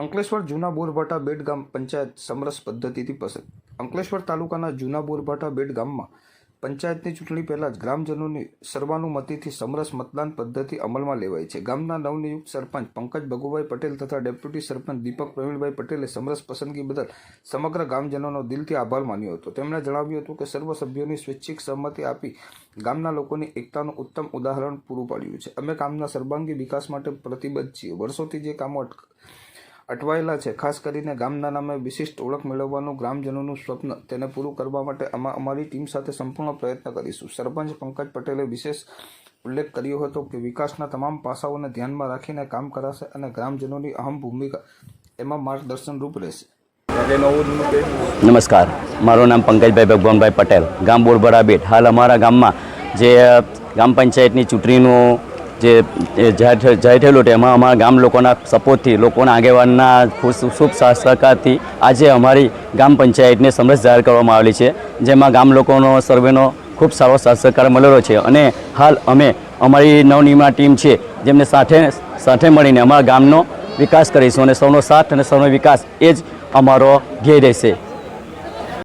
અંકલેશ્વર જૂના બોરભાટા બેટ ગામ પંચાયત સમરસ પદ્ધતિથી પસંદ. અંકલેશ્વર તાલુકાના જૂના બોરભાટા બેટ ગામમાં પંચાયતની ચૂંટણી પહેલાં જ ગ્રામજનોની સર્વાનુમતિથી સમરસ મતદાન પદ્ધતિ અમલમાં લેવાય છે. ગામના નવનિયુક્ત સરપંચ પંકજ ભગુભાઈ પટેલ તથા ડેપ્યુટી સરપંચ દીપક પ્રવીણભાઈ પટેલે સમરસ પસંદગી બદલ સમગ્ર ગામજનોનો દિલથી આભાર માન્યો હતો. તેમણે જણાવ્યું હતું કે સર્વ સભ્યોની સ્વૈચ્છિક સહમતિ આપી ગામના લોકોની એકતાનું ઉત્તમ ઉદાહરણ પૂરું પાડ્યું છે. અમે ગામના સર્વાંગી વિકાસ માટે પ્રતિબદ્ધ છીએ. વર્ષોથી જે કામો અટક અટવાયેલા છે. ખાસ કરીને ગામના નામે વિશિષ્ટ ઓળખ મેળવવાનું ગ્રામજનોનું સ્વપ્ન. તેને પૂરું કરવા માટે અમે અમારી ટીમ સાથે સંપૂર્ણ પ્રયત્ન કરીશું. સરપંચ પંકજ પટેલે વિશેષ ઉલ્લેખ કર્યો હતો કે વિકાસના તમામ પાસાઓને ધ્યાનમાં રાખીને કામ કરાશે અને ગ્રામજનોની અહમ ભૂમિકા એમાં માર્ગદર્શન રૂપ રહેશે. નમસ્કાર. મારું નામ પંકજભાઈ ભગવાનભાઈ પટેલ. ગામ બોરબરા બેટ હાલ અમારા ગામમાં જે ગામ પંચાયતની ચૂંટણીનું જે જાહેર થયે- જાહેર થયેલું હતું એમાં અમારા ગામ લોકોના સપોર્ટથી, લોકોના આગેવાનના શુભ સહ- સહકારથી આજે અમારી ગામ પંચાયતને સમરસ જાહેર કરવામાં આવેલી છે, જેમાં ગામ લોકોનો સર્વેનો ખૂબ સારો સહકાર મળેલો છે. અને હાલ અમે અમારી નવનિર્માણ ટીમ છે, જેમને સાથે સાથે મળીને અમારા ગામનો વિકાસ કરીશું અને સૌનો સાથ અને સૌનો વિકાસ એ જ અમારો ધ્યેય રહેશે.